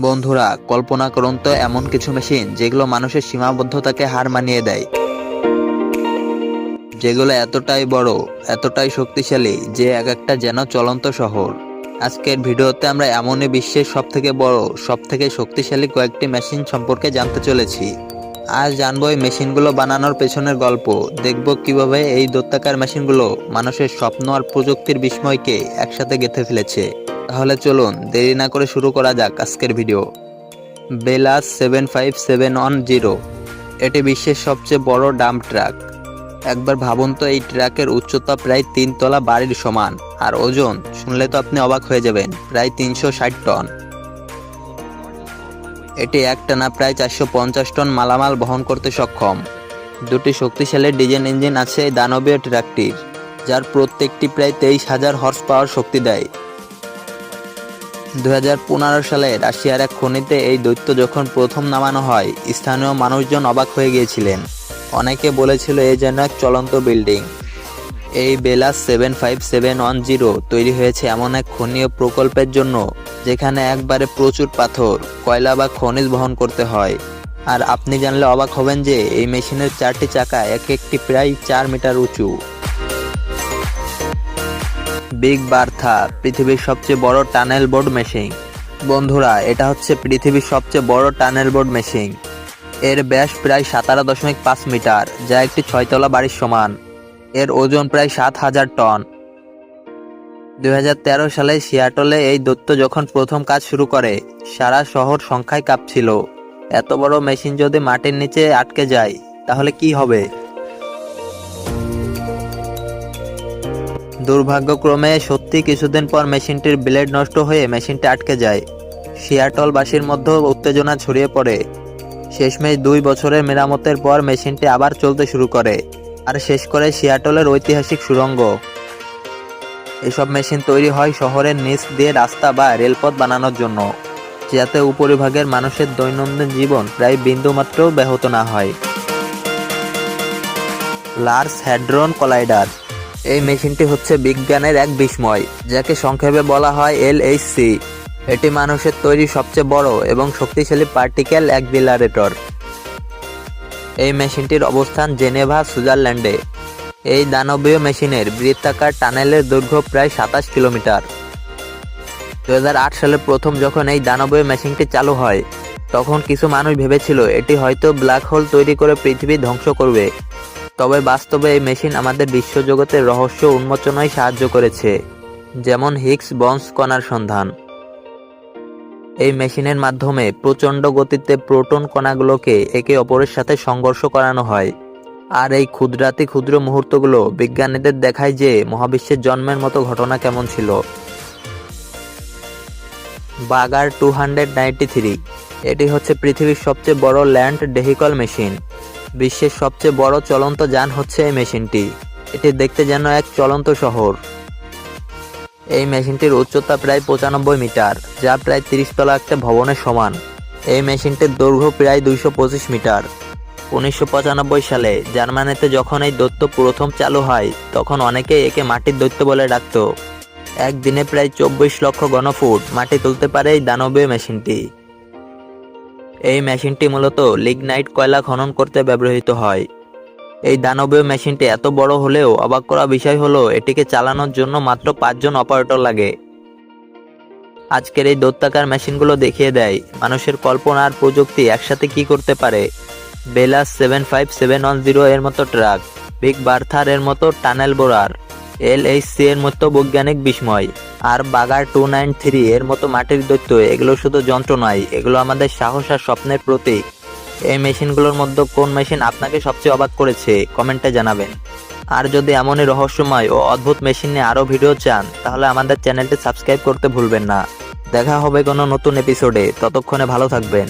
বন্ধুরা, কল্পনা করুন তো এমন কিছু মেশিন যেগুলো মানুষের সীমাবদ্ধতাকে হার মানিয়ে দেয়। যেগুলো এতটাই বড়, এতটাই শক্তিশালী যে এক একটা যেন চলন্ত শহর। আজকের ভিডিওতে আমরা এমনই বিশ্বের সব থেকে বড় সব থেকে শক্তিশালী কয়েকটি মেশিন সম্পর্কে জানতে চলেছি। আজ জানব এই মেশিনগুলো বানানোর পেছনের গল্প, দেখব কীভাবে এই দত্তাকার মেশিনগুলো মানুষের স্বপ্ন আর প্রযুক্তির বিস্ময়কে একসাথে গেঁথে ফেলেছে। তাহলে চলুন দেরি না করে শুরু করা যাক আজকের video Belaz seven five seven one zero এটি বিশ্বের সবচেয়ে বড় ডাম্প ট্রাক একবার ভাবুন তো, এই ট্রাকের উচ্চতা প্রায় তিন তলা বাড়ির সমান। আর ওজন, শুনলে তো আপনি অবাক হয়ে যাবেন, প্রায় তিনশো ষাট টন। এটি একটানা প্রায় চারশো পঞ্চাশ টন মালামাল বহন করতে সক্ষম। দুটি শক্তিশালী ডিজেল ইঞ্জিন আছে এই দানবীয় ট্রাকটির যার প্রত্যেকটি প্রায় তেইশ হাজার হর্স পাওয়ার শক্তি দেয়। দু হাজার পনেরো সালে রাশিয়ার এক খনিতে এই দৈত্য যখন প্রথম নামানো হয়, স্থানীয় মানুষজন অবাক হয়ে গিয়েছিলেন। অনেকে বলেছিল এ যেন এক চলন্ত বিল্ডিং। এই Belaz seven five seven one zero তৈরি হয়েছে এমন এক খনীয় প্রকল্পের জন্য, যেখানে একবারে প্রচুর পাথর, কয়লা বা খনিজ বহন করতে হয়। আর আপনি জানলে অবাক হবেন যে এই মেশিনের চারটি চাকা এক একটি প্রায় চার মিটার উঁচু। বিগ বার্থা, পৃথিবীর সবচেয়ে বড় টানেল বোর্ড মেশিন। বন্ধুরা, এটা হচ্ছে পৃথিবীর সবচেয়ে বড় টানেল বোর্ড মেশিন। এর ব্যাস প্রায় সাতারো দশমিক পাঁচ মিটার, যা একটি ছয়তলা বাড়ির সমান। এর ওজন প্রায় সাত হাজার টন। দু হাজার তেরো সালে সিয়াটলে এই দৈত্য যখন প্রথম কাজ শুরু করে, সারা শহর সংখ্যায় কাঁপছিল। এত বড় মেশিন যদি মাটির নিচে আটকে যায়, তাহলে কি হবে? দুর্ভাগ্যক্রমে সত্যি কিছুদিন পর মেশিনটির ব্লেড নষ্ট হয়ে মেশিনটি আটকে যায়। সিয়াটলবাসীর মধ্যে উত্তেজনা ছড়িয়ে পড়ে। শেষমেশ দুই বছরের মেরামতের পর মেশিনটি আবার চলতে শুরু করে, আর শেষ করে সিয়াটলের ঐতিহাসিক সুড়ঙ্গ। এসব মেশিন তৈরি হয় শহরের নিচ দিয়ে রাস্তা বা রেলপথ বানানোর জন্য, যাতে উপরিভাগের মানুষের দৈনন্দিন জীবন প্রায় বিন্দুমাত্রও ব্যাহত না হয়। লার্স হ্যাড্রন কলাইডার এই মেশিনটি হচ্ছে বিজ্ঞানের এক বিস্ময়, যাকে সংক্ষেপে বলা হয় এলএইচসি। এটি মানুষের তৈরি সবচেয়ে বড় এবং শক্তিশালী পার্টিকেল অ্যাক্সিলারেটর। এই মেশিনটির অবস্থান জেনেভা, সুইজারল্যান্ডে। এই দানবীয় মেশিনের বৃত্তাকার টানেলের দৈর্ঘ্য প্রায় সাতাশ কিলোমিটার। দুই হাজার আট সালে প্রথম যখন এই দানবীয় মেশিনটি চালু হয়, তখন কিছু মানুষ ভেবেছিল এটি হয়তো ব্ল্যাক হোল তৈরি করে পৃথিবী ধ্বংস করবে। তবে বাস্তবে এই মেশিন আমাদের বিশ্বজগতের রহস্য উন্মোচনায় সাহায্য করেছে, যেমন হিগস বন্স কণার সন্ধান। এই মেশিনের মাধ্যমে প্রচণ্ড গতিতে প্রোটন কণাগুলোকে একে অপরের সাথে সংঘর্ষ করানো হয়, আর এই ক্ষুদ্রাতি ক্ষুদ্র মুহূর্তগুলো বিজ্ঞানীদের দেখায় যে মহাবিশ্বের জন্মের মতো ঘটনা কেমন ছিল। বাগার টু হান্ড্রেড নাইনটি থ্রি, এটি হচ্ছে পৃথিবীর সবচেয়ে বড় ল্যান্ড ভেহিকল মেশিন। বিশ্বের সবচেয়ে বড় চলন্ত যান হচ্ছে এই মেশিনটি। এটি দেখতে যেন এক চলন্ত শহর। এই মেশিনটির উচ্চতা প্রায় পঁচানব্বই মিটার, যা প্রায় তিরিশ তলা একটা ভবনের সমান। এই মেশিনটির দৈর্ঘ্য প্রায় দুইশো পঁচিশ মিটার। উনিশশো পঁচানব্বই সালে জার্মানিতে যখন এই দৈত্য প্রথম চালু হয়, তখন অনেকেই একে মাটির দৈত্য বলে ডাকত। একদিনে প্রায় চব্বিশ লক্ষ ঘনফুট মাটি তুলতে পারে এই দানবীয় মেশিনটি। এই মেশিনটি মূলত লিগনাইট কয়লা খনন করতে ব্যবহৃত হয়। এই দানবীয় মেশিনটি এত বড় হলেও অবাক করা বিষয় হলো, এটিকে চালানোর জন্য মাত্র পাঁচজন অপারেটর লাগে। আজকের এই দত্তাকার মেশিনগুলো দেখিয়ে দেয়, মানুষের কল্পনা আর প্রযুক্তি একসাথে কি করতে পারে। Belaz seven five seven one zero এর মতো ট্রাক, বিগ বার্থার এর মতো tunnel borer, L H C এর মতো বৈজ্ঞানিক বিস্ময়। আর বাগার টু নাইন থ্রি এর মতো মাটির দৈত্য, এগুলো শুধু যন্ত্র নয়, এগুলো আমাদের সাহস আর স্বপ্নের প্রতীক। এই মেশিনগুলোর মধ্যে কোন মেশিন আপনাকে সবচেয়ে অবাক করেছে, কমেন্টে জানাবেন। আর যদি এমনই রহস্যময় ও অদ্ভুত মেশিন নিয়ে আরও ভিডিও চান, তাহলে আমাদের চ্যানেলটি সাবস্ক্রাইব করতে ভুলবেন না। দেখা হবে কোনো নতুন এপিসোডে, ততক্ষণে ভালো থাকবেন।